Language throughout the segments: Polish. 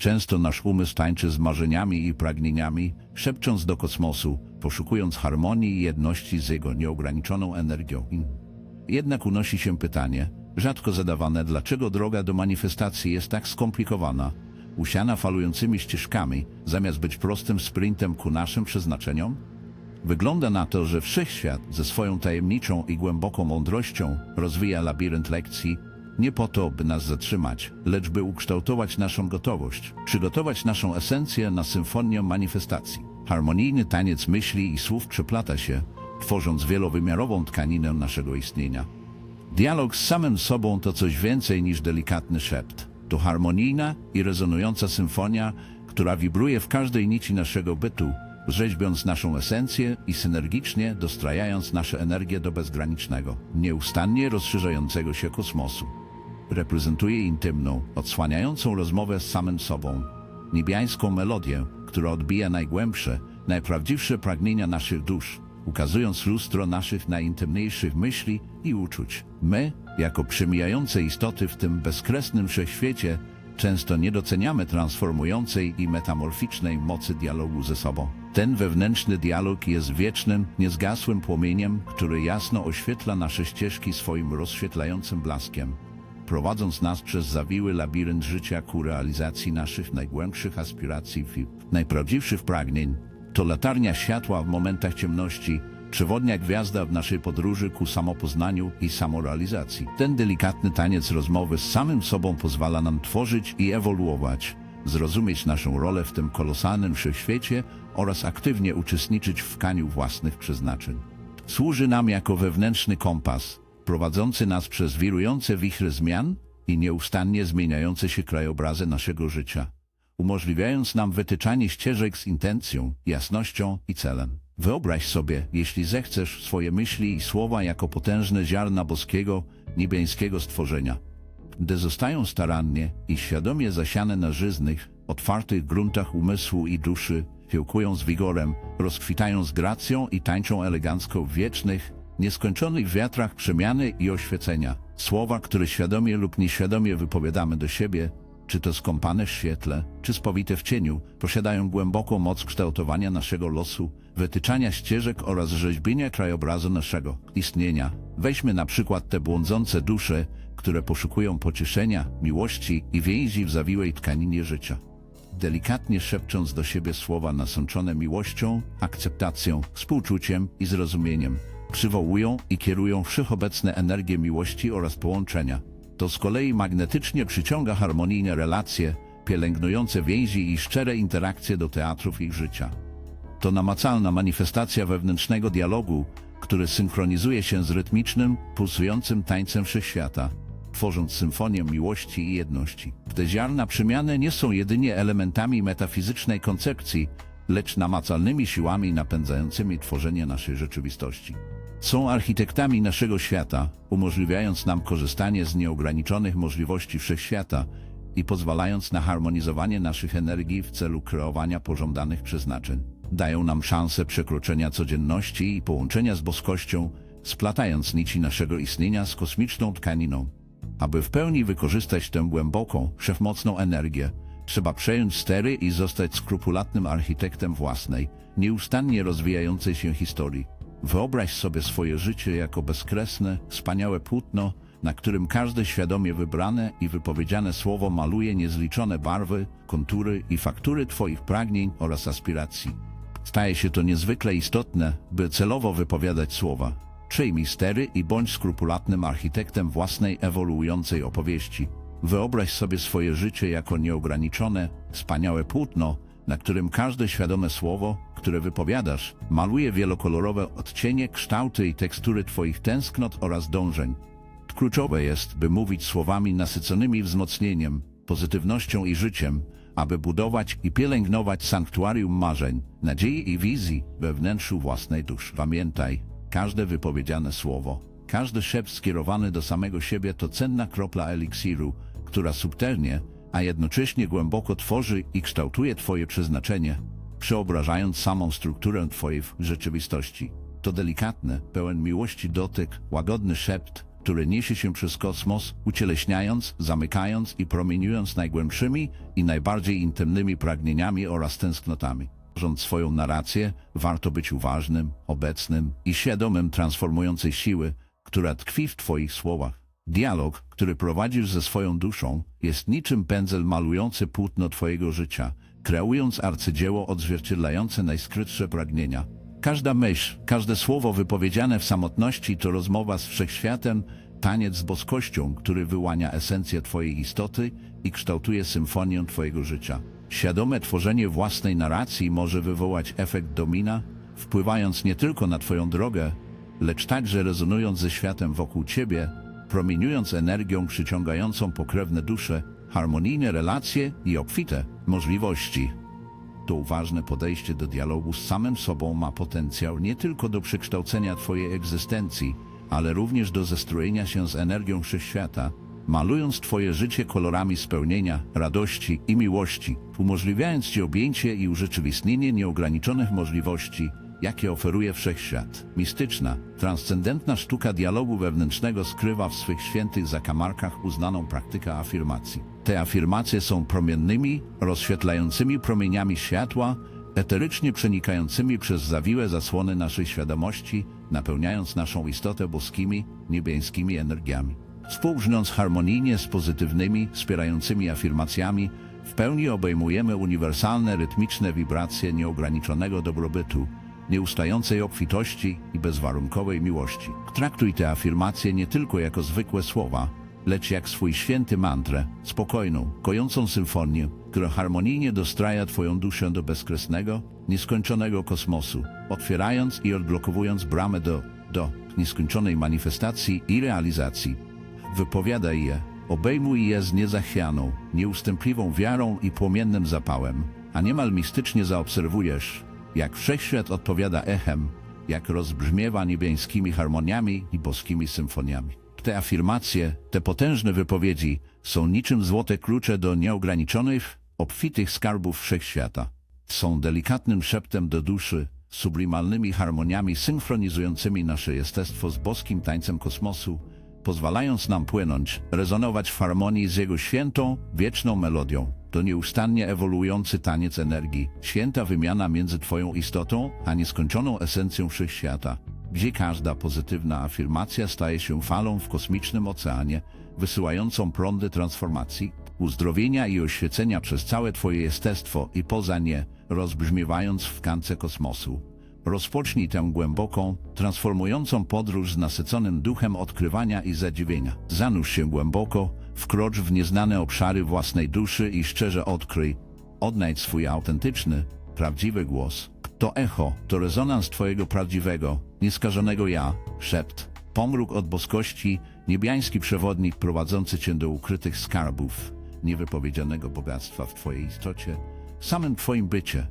Często nasz umysł tańczy z marzeniami i pragnieniami, szepcząc do kosmosu, poszukując harmonii i jedności z jego nieograniczoną energią. Jednak unosi się pytanie, rzadko zadawane, dlaczego droga do manifestacji jest tak skomplikowana, usiana falującymi ścieżkami, zamiast być prostym sprintem ku naszym przeznaczeniom? Wygląda na to, że wszechświat ze swoją tajemniczą i głęboką mądrością rozwija labirynt lekcji, nie po to, by nas zatrzymać, lecz by ukształtować naszą gotowość, przygotować naszą esencję na symfonię manifestacji. Harmonijny taniec myśli i słów przeplata się, tworząc wielowymiarową tkaninę naszego istnienia. Dialog z samym sobą to coś więcej niż delikatny szept. To harmonijna i rezonująca symfonia, która wibruje w każdej nici naszego bytu, rzeźbiąc naszą esencję i synergicznie dostrajając nasze energię do bezgranicznego, nieustannie rozszerzającego się kosmosu. Reprezentuje intymną, odsłaniającą rozmowę z samym sobą, niebiańską melodię, która odbija najgłębsze, najprawdziwsze pragnienia naszych dusz, ukazując lustro naszych najintymniejszych myśli i uczuć. My, jako przemijające istoty w tym bezkresnym wszechświecie, często nie doceniamy transformującej i metamorficznej mocy dialogu ze sobą. Ten wewnętrzny dialog jest wiecznym, niezgasłym płomieniem, który jasno oświetla nasze ścieżki swoim rozświetlającym blaskiem, prowadząc nas przez zawiły labirynt życia ku realizacji naszych najgłębszych aspiracji i najprawdziwszych pragnień. To latarnia światła w momentach ciemności, przewodnia gwiazda w naszej podróży ku samopoznaniu i samorealizacji. Ten delikatny taniec rozmowy z samym sobą pozwala nam tworzyć i ewoluować, zrozumieć naszą rolę w tym kolosalnym wszechświecie oraz aktywnie uczestniczyć w tkaniu własnych przeznaczeń. Służy nam jako wewnętrzny kompas, prowadzący nas przez wirujące wichry zmian i nieustannie zmieniające się krajobrazy naszego życia, umożliwiając nam wytyczanie ścieżek z intencją, jasnością i celem. Wyobraź sobie, jeśli zechcesz, swoje myśli i słowa jako potężne ziarna boskiego, niebiańskiego stworzenia, gdy zostają starannie i świadomie zasiane na żyznych, otwartych gruntach umysłu i duszy, kiełkują z wigorem, rozkwitają z gracją i tańczą elegancko w wiecznych, nieskończonych wiatrach przemiany i oświecenia. Słowa, które świadomie lub nieświadomie wypowiadamy do siebie, czy to skąpane w świetle, czy spowite w cieniu, posiadają głęboką moc kształtowania naszego losu, wytyczania ścieżek oraz rzeźbienia krajobrazu naszego istnienia. Weźmy na przykład te błądzące dusze, które poszukują pocieszenia, miłości i więzi w zawiłej tkaninie życia. Delikatnie szepcząc do siebie słowa nasączone miłością, akceptacją, współczuciem i zrozumieniem, przywołują i kierują wszechobecne energie miłości oraz połączenia. To z kolei magnetycznie przyciąga harmonijne relacje, pielęgnujące więzi i szczere interakcje do teatrów ich życia. To namacalna manifestacja wewnętrznego dialogu, który synchronizuje się z rytmicznym, pulsującym tańcem wszechświata, tworząc symfonię miłości i jedności. Te ziarna przemiany nie są jedynie elementami metafizycznej koncepcji, lecz namacalnymi siłami napędzającymi tworzenie naszej rzeczywistości. Są architektami naszego świata, umożliwiając nam korzystanie z nieograniczonych możliwości wszechświata i pozwalając na harmonizowanie naszych energii w celu kreowania pożądanych przeznaczeń. Dają nam szansę przekroczenia codzienności i połączenia z boskością, splatając nici naszego istnienia z kosmiczną tkaniną. Aby w pełni wykorzystać tę głęboką, wszechmocną energię, trzeba przejąć stery i zostać skrupulatnym architektem własnej, nieustannie rozwijającej się historii. Wyobraź sobie swoje życie jako bezkresne, wspaniałe płótno, na którym każde świadomie wybrane i wypowiedziane słowo maluje niezliczone barwy, kontury i faktury Twoich pragnień oraz aspiracji. Staje się to niezwykle istotne, by celowo wypowiadać słowa. Przyjmij stery i bądź skrupulatnym architektem własnej ewoluującej opowieści. Wyobraź sobie swoje życie jako nieograniczone, wspaniałe płótno, na którym każde świadome słowo, które wypowiadasz, maluje wielokolorowe odcienie, kształty i tekstury Twoich tęsknot oraz dążeń. Kluczowe jest, by mówić słowami nasyconymi wzmocnieniem, pozytywnością i życiem, aby budować i pielęgnować sanktuarium marzeń, nadziei i wizji we wnętrzu własnej duszy. Pamiętaj, każde wypowiedziane słowo, każdy szept skierowany do samego siebie to cenna kropla eliksiru, która subtelnie, a jednocześnie głęboko tworzy i kształtuje Twoje przeznaczenie, przeobrażając samą strukturę Twojej rzeczywistości. To delikatny, pełen miłości dotyk, łagodny szept, które niesie się przez kosmos, ucieleśniając, zamykając i promieniując najgłębszymi i najbardziej intymnymi pragnieniami oraz tęsknotami. Tworząc swoją narrację, warto być uważnym, obecnym i świadomym transformującej siły, która tkwi w Twoich słowach. Dialog, który prowadzisz ze swoją duszą, jest niczym pędzel malujący płótno Twojego życia, kreując arcydzieło odzwierciedlające najskrytsze pragnienia. Każda myśl, każde słowo wypowiedziane w samotności to rozmowa z wszechświatem, taniec z boskością, który wyłania esencję Twojej istoty i kształtuje symfonię Twojego życia. Świadome tworzenie własnej narracji może wywołać efekt domina, wpływając nie tylko na Twoją drogę, lecz także rezonując ze światem wokół Ciebie, promieniując energią przyciągającą pokrewne dusze, harmonijne relacje i obfite możliwości. To uważne podejście do dialogu z samym sobą ma potencjał nie tylko do przekształcenia Twojej egzystencji, ale również do zestrojenia się z energią wszechświata, malując Twoje życie kolorami spełnienia, radości i miłości, umożliwiając Ci objęcie i urzeczywistnienie nieograniczonych możliwości, jakie oferuje wszechświat. Mistyczna, transcendentna sztuka dialogu wewnętrznego skrywa w swych świętych zakamarkach uznaną praktykę afirmacji. Te afirmacje są promiennymi, rozświetlającymi promieniami światła, eterycznie przenikającymi przez zawiłe zasłony naszej świadomości, napełniając naszą istotę boskimi, niebieskimi energiami. Współbrzmiąc harmonijnie z pozytywnymi, wspierającymi afirmacjami, w pełni obejmujemy uniwersalne, rytmiczne wibracje nieograniczonego dobrobytu, nieustającej obfitości i bezwarunkowej miłości. Traktuj te afirmacje nie tylko jako zwykłe słowa, lecz jak swój święty mantrę, spokojną, kojącą symfonię, która harmonijnie dostraja Twoją duszę do bezkresnego, nieskończonego kosmosu, otwierając i odblokowując bramę do, do nieskończonej manifestacji i realizacji. Wypowiadaj je, obejmuj je z niezachwianą, nieustępliwą wiarą i płomiennym zapałem, a niemal mistycznie zaobserwujesz, jak wszechświat odpowiada echem, jak rozbrzmiewa niebieskimi harmoniami i boskimi symfoniami. Te afirmacje, te potężne wypowiedzi są niczym złote klucze do nieograniczonych, obfitych skarbów wszechświata. Są delikatnym szeptem do duszy, sublimalnymi harmoniami synchronizującymi nasze jestestwo z boskim tańcem kosmosu, pozwalając nam płynąć, rezonować w harmonii z Jego świętą, wieczną melodią. To nieustannie ewoluujący taniec energii, święta wymiana między Twoją istotą a nieskończoną esencją wszechświata, gdzie każda pozytywna afirmacja staje się falą w kosmicznym oceanie, wysyłającą prądy transformacji, uzdrowienia i oświecenia przez całe Twoje jestestwo i poza nie, rozbrzmiewając w kance kosmosu. Rozpocznij tę głęboką, transformującą podróż z nasyconym duchem odkrywania i zadziwienia. Zanurz się głęboko, wkrocz w nieznane obszary własnej duszy i szczerze odkryj. Odnajdź swój autentyczny, prawdziwy głos. To echo, to rezonans Twojego prawdziwego, nieskażonego ja, szept, pomruk od boskości, niebiański przewodnik prowadzący Cię do ukrytych skarbów, niewypowiedzianego bogactwa w Twojej istocie, samym Twoim bycie.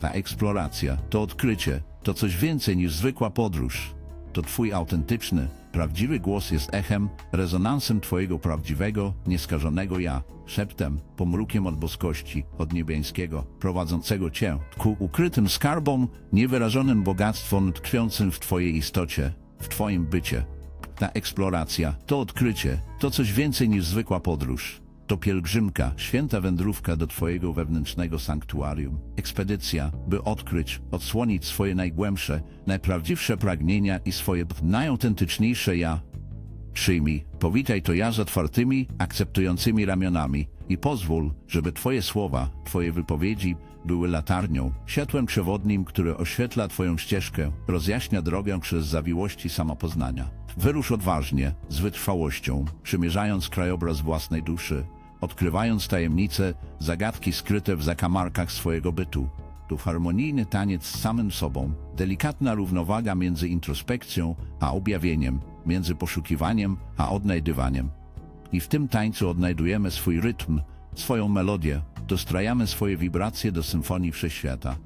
Ta eksploracja, to odkrycie, to coś więcej niż zwykła podróż. To Twój autentyczny, prawdziwy głos jest echem, rezonansem Twojego prawdziwego, nieskażonego ja, szeptem, pomrukiem od boskości, od niebiańskiego, prowadzącego Cię ku ukrytym skarbom, niewyrażonym bogactwom tkwiącym w Twojej istocie, w Twoim bycie. Ta eksploracja, to odkrycie, to coś więcej niż zwykła podróż. To pielgrzymka, święta wędrówka do Twojego wewnętrznego sanktuarium. Ekspedycja, by odkryć, odsłonić swoje najgłębsze, najprawdziwsze pragnienia i swoje najautentyczniejsze ja. Przyjmij, powitaj to ja z otwartymi, akceptującymi ramionami i pozwól, żeby Twoje słowa, Twoje wypowiedzi były latarnią, światłem przewodnim, które oświetla Twoją ścieżkę, rozjaśnia drogę przez zawiłości samopoznania. Wyrusz odważnie, z wytrwałością, przymierzając krajobraz własnej duszy, odkrywając tajemnice, zagadki skryte w zakamarkach swojego bytu. Tu harmonijny taniec z samym sobą, delikatna równowaga między introspekcją a objawieniem, między poszukiwaniem a odnajdywaniem. I w tym tańcu odnajdujemy swój rytm, swoją melodię, dostrajamy swoje wibracje do symfonii wszechświata.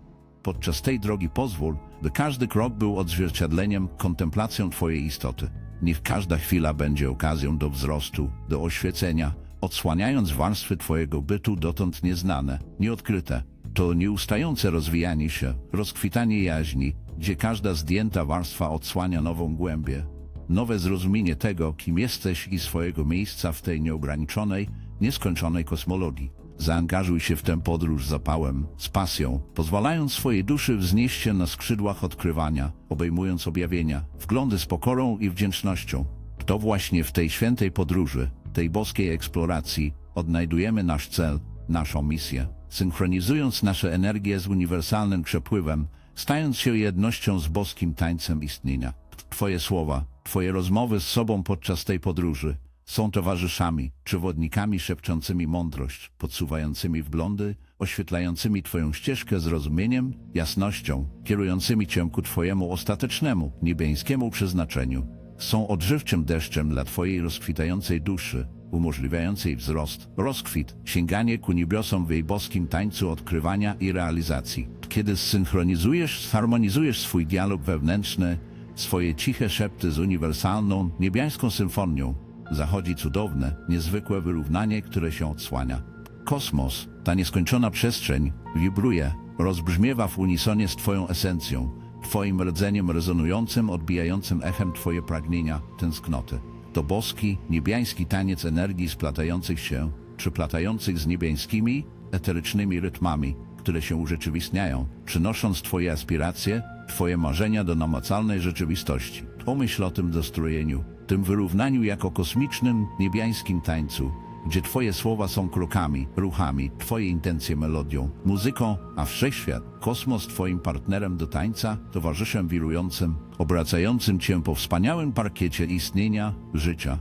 Podczas tej drogi pozwól, by każdy krok był odzwierciedleniem, kontemplacją Twojej istoty. Niech każda chwila będzie okazją do wzrostu, do oświecenia, odsłaniając warstwy Twojego bytu dotąd nieznane, nieodkryte. To nieustające rozwijanie się, rozkwitanie jaźni, gdzie każda zdjęta warstwa odsłania nową głębię. nowe zrozumienie tego, kim jesteś i swojego miejsca w tej nieograniczonej, nieskończonej kosmologii. Zaangażuj się w tę podróż z zapałem, z pasją, pozwalając swojej duszy wznieść się na skrzydłach odkrywania, obejmując objawienia, wglądy z pokorą i wdzięcznością. To właśnie w tej świętej podróży, tej boskiej eksploracji, odnajdujemy nasz cel, naszą misję, synchronizując nasze energie z uniwersalnym przepływem, stając się jednością z boskim tańcem istnienia. Twoje słowa, Twoje rozmowy z sobą podczas tej podróży są towarzyszami, przewodnikami szepczącymi mądrość, podsuwającymi wglądy, oświetlającymi Twoją ścieżkę zrozumieniem, jasnością, kierującymi Cię ku Twojemu ostatecznemu, niebiańskiemu przeznaczeniu. Są odżywczym deszczem dla Twojej rozkwitającej duszy, umożliwiającej wzrost, rozkwit, sięganie ku niebiosom w jej boskim tańcu odkrywania i realizacji. Kiedy zsynchronizujesz, zharmonizujesz swój dialog wewnętrzny, swoje ciche szepty z uniwersalną, niebiańską symfonią, zachodzi cudowne, niezwykłe wyrównanie, które się odsłania. Kosmos, ta nieskończona przestrzeń, wibruje, rozbrzmiewa w unisonie z Twoją esencją, Twoim rdzeniem rezonującym, odbijającym echem Twoje pragnienia, tęsknoty. To boski, niebiański taniec energii splatających się, przyplatających z niebiańskimi, eterycznymi rytmami, które się urzeczywistniają, przynosząc Twoje aspiracje, Twoje marzenia do namacalnej rzeczywistości. Pomyśl o tym dostrojeniu, tym wyrównaniu jako kosmicznym, niebiańskim tańcu, gdzie Twoje słowa są krokami, ruchami, Twoje intencje melodią, muzyką, a wszechświat, kosmos Twoim partnerem do tańca, towarzyszem wirującym, obracającym Cię po wspaniałym parkiecie istnienia, życia.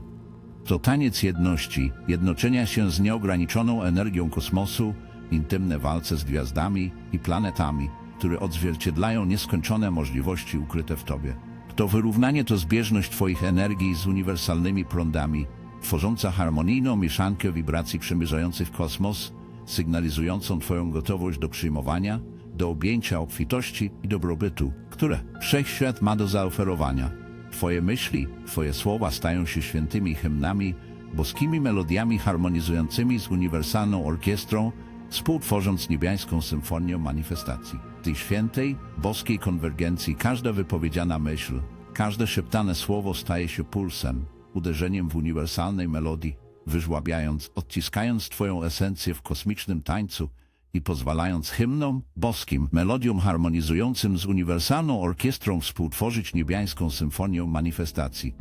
To taniec jedności, jednoczenia się z nieograniczoną energią kosmosu, intymne walce z gwiazdami i planetami, które odzwierciedlają nieskończone możliwości ukryte w Tobie. To wyrównanie to zbieżność Twoich energii z uniwersalnymi prądami, tworząca harmonijną mieszankę wibracji przemierzających kosmos, sygnalizującą Twoją gotowość do przyjmowania, do objęcia obfitości i dobrobytu, które wszechświat ma do zaoferowania. Twoje myśli, Twoje słowa stają się świętymi hymnami, boskimi melodiami harmonizującymi z uniwersalną orkiestrą, współtworząc niebiańską symfonię manifestacji. W tej świętej, boskiej konwergencji każda wypowiedziana myśl, każde szeptane słowo staje się pulsem, uderzeniem w uniwersalnej melodii, wyżłabiając, odciskając Twoją esencję w kosmicznym tańcu i pozwalając hymnom, boskim, melodiom harmonizującym z uniwersalną orkiestrą współtworzyć niebiańską symfonię manifestacji.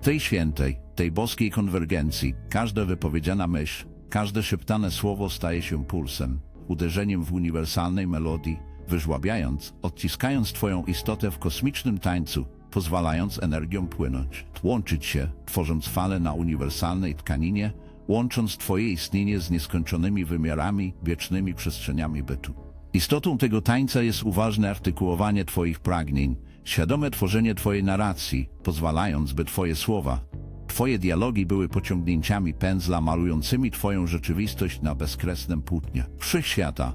W tej świętej, tej boskiej konwergencji, każda wypowiedziana myśl, każde szeptane słowo staje się pulsem, uderzeniem w uniwersalnej melodii, wyżłabiając, odciskając Twoją istotę w kosmicznym tańcu, pozwalając energią płynąć, łączyć się, tworząc fale na uniwersalnej tkaninie, łącząc Twoje istnienie z nieskończonymi wymiarami, wiecznymi przestrzeniami bytu. Istotą tego tańca jest uważne artykułowanie Twoich pragnień, świadome tworzenie Twojej narracji, pozwalając, by Twoje słowa, Twoje dialogi były pociągnięciami pędzla malującymi Twoją rzeczywistość na bezkresnym płótnie. Wszechświata.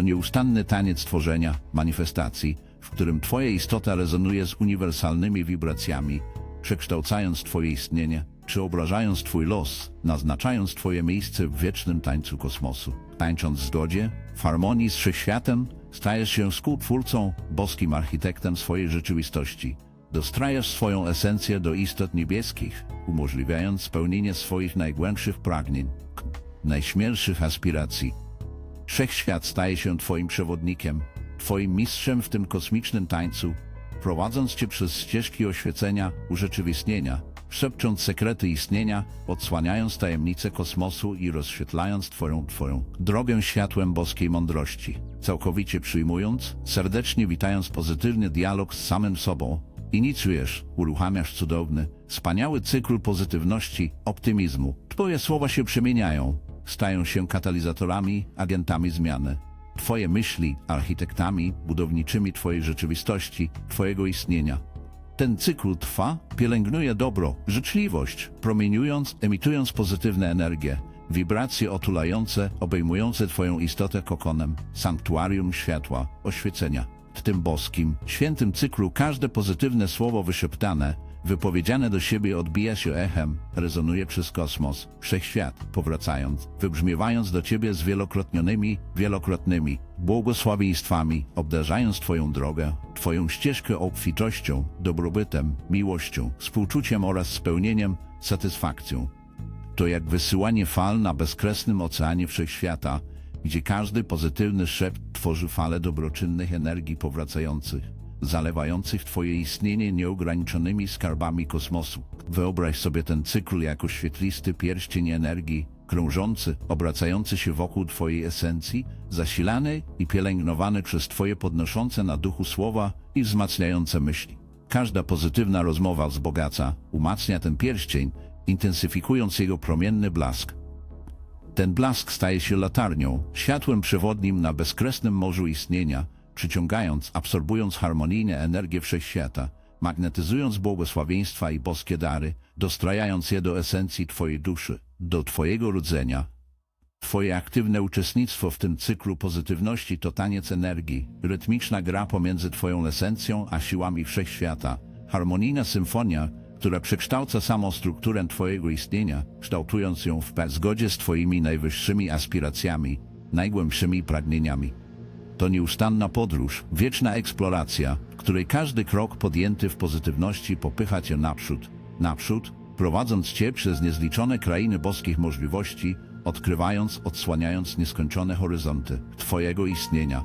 Nieustanny taniec tworzenia, manifestacji, w którym Twoja istota rezonuje z uniwersalnymi wibracjami, przekształcając Twoje istnienie, przeobrażając Twój los, naznaczając Twoje miejsce w wiecznym tańcu kosmosu. Tańcząc w zgodzie, w harmonii z wszechświatem, stajesz się współtwórcą, boskim architektem swojej rzeczywistości. Dostrajasz swoją esencję do istot niebieskich, umożliwiając spełnienie swoich najgłębszych pragnień, najśmielszych aspiracji. Wszechświat staje się Twoim przewodnikiem, Twoim mistrzem w tym kosmicznym tańcu, prowadząc Cię przez ścieżki oświecenia, urzeczywistnienia, szepcząc sekrety istnienia, odsłaniając tajemnice kosmosu i rozświetlając Twoją, Twoją drogę światłem boskiej mądrości. Całkowicie przyjmując, serdecznie witając pozytywny dialog z samym sobą, inicjujesz, uruchamiasz cudowny, wspaniały cykl pozytywności, optymizmu. Twoje słowa się przemieniają, stają się katalizatorami, agentami zmiany. Twoje myśli, architektami, budowniczymi Twojej rzeczywistości, Twojego istnienia. Ten cykl trwa, pielęgnuje dobro, życzliwość, promieniując, emitując pozytywne energie, wibracje otulające, obejmujące Twoją istotę kokonem, sanktuarium światła, oświecenia. W tym boskim, świętym cyklu każde pozytywne słowo wyszeptane, wypowiedziane do siebie odbija się echem, rezonuje przez kosmos, wszechświat, powracając, wybrzmiewając do ciebie z wielokrotnionymi, wielokrotnymi błogosławieństwami, obdarzając twoją drogę, twoją ścieżkę obfitością, dobrobytem, miłością, współczuciem oraz spełnieniem, satysfakcją. To jak wysyłanie fal na bezkresnym oceanie wszechświata, gdzie każdy pozytywny szept tworzy falę dobroczynnych energii powracających, zalewających Twoje istnienie nieograniczonymi skarbami kosmosu. Wyobraź sobie ten cykl jako świetlisty pierścień energii, krążący, obracający się wokół Twojej esencji, zasilany i pielęgnowany przez Twoje podnoszące na duchu słowa i wzmacniające myśli. Każda pozytywna rozmowa wzbogaca, umacnia ten pierścień, intensyfikując jego promienny blask. Ten blask staje się latarnią, światłem przewodnim na bezkresnym morzu istnienia, przyciągając, absorbując harmonijne energię wszechświata, magnetyzując błogosławieństwa i boskie dary, dostrajając je do esencji Twojej duszy, do Twojego rodzenia. Twoje aktywne uczestnictwo w tym cyklu pozytywności to taniec energii, rytmiczna gra pomiędzy Twoją esencją a siłami wszechświata, harmonijna symfonia, która przekształca samą strukturę Twojego istnienia, kształtując ją w zgodzie z Twoimi najwyższymi aspiracjami, najgłębszymi pragnieniami. To nieustanna podróż, wieczna eksploracja, w której każdy krok podjęty w pozytywności popycha Cię naprzód, naprzód, prowadząc Cię przez niezliczone krainy boskich możliwości, odkrywając, odsłaniając nieskończone horyzonty Twojego istnienia.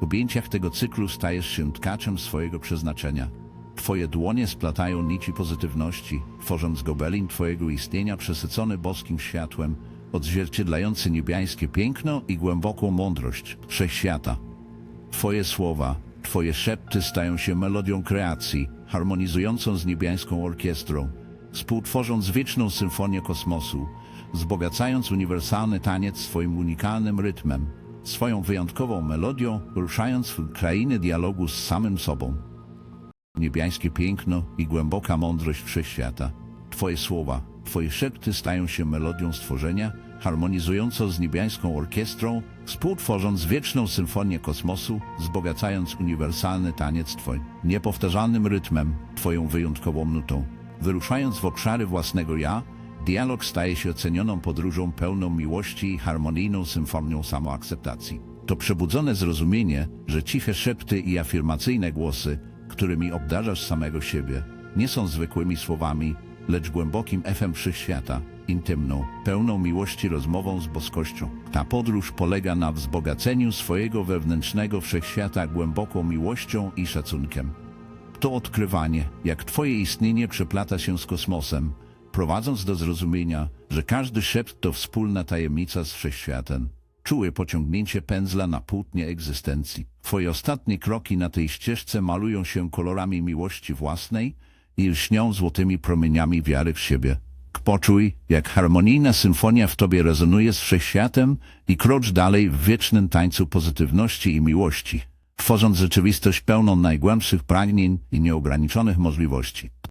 W objęciach tego cyklu stajesz się tkaczem swojego przeznaczenia. Twoje dłonie splatają nici pozytywności, tworząc gobelin Twojego istnienia przesycony boskim światłem, odzwierciedlający niebiańskie piękno i głęboką mądrość wszechświata. Twoje słowa, Twoje szepty stają się melodią kreacji, harmonizującą z niebiańską orkiestrą, współtworząc wieczną symfonię kosmosu, wzbogacając uniwersalny taniec swoim unikalnym rytmem, swoją wyjątkową melodią, ruszając w krainy dialogu z samym sobą. Niebiańskie piękno i głęboka mądrość wszechświata. Twoje słowa, Twoje szepty stają się melodią stworzenia, harmonizującą z niebiańską orkiestrą, współtworząc wieczną symfonię kosmosu, wzbogacając uniwersalny taniec Twój, niepowtarzalnym rytmem, Twoją wyjątkową nutą. Wyruszając w obszary własnego ja, dialog staje się cenioną podróżą pełną miłości i harmonijną symfonią samoakceptacji. To przebudzone zrozumienie, że ciche szepty i afirmacyjne głosy, którymi obdarzasz samego siebie, nie są zwykłymi słowami, lecz głębokim echem wszechświata, intymną, pełną miłości rozmową z boskością. Ta podróż polega na wzbogaceniu swojego wewnętrznego wszechświata głęboką miłością i szacunkiem. To odkrywanie, jak Twoje istnienie przeplata się z kosmosem, prowadząc do zrozumienia, że każdy szept to wspólna tajemnica z wszechświatem. Czułe pociągnięcie pędzla na płótnie egzystencji. Twoje ostatnie kroki na tej ścieżce malują się kolorami miłości własnej i lśnią złotymi promieniami wiary w siebie. Poczuj, jak harmonijna symfonia w Tobie rezonuje z wszechświatem i krocz dalej w wiecznym tańcu pozytywności i miłości, tworząc rzeczywistość pełną najgłębszych pragnień i nieograniczonych możliwości.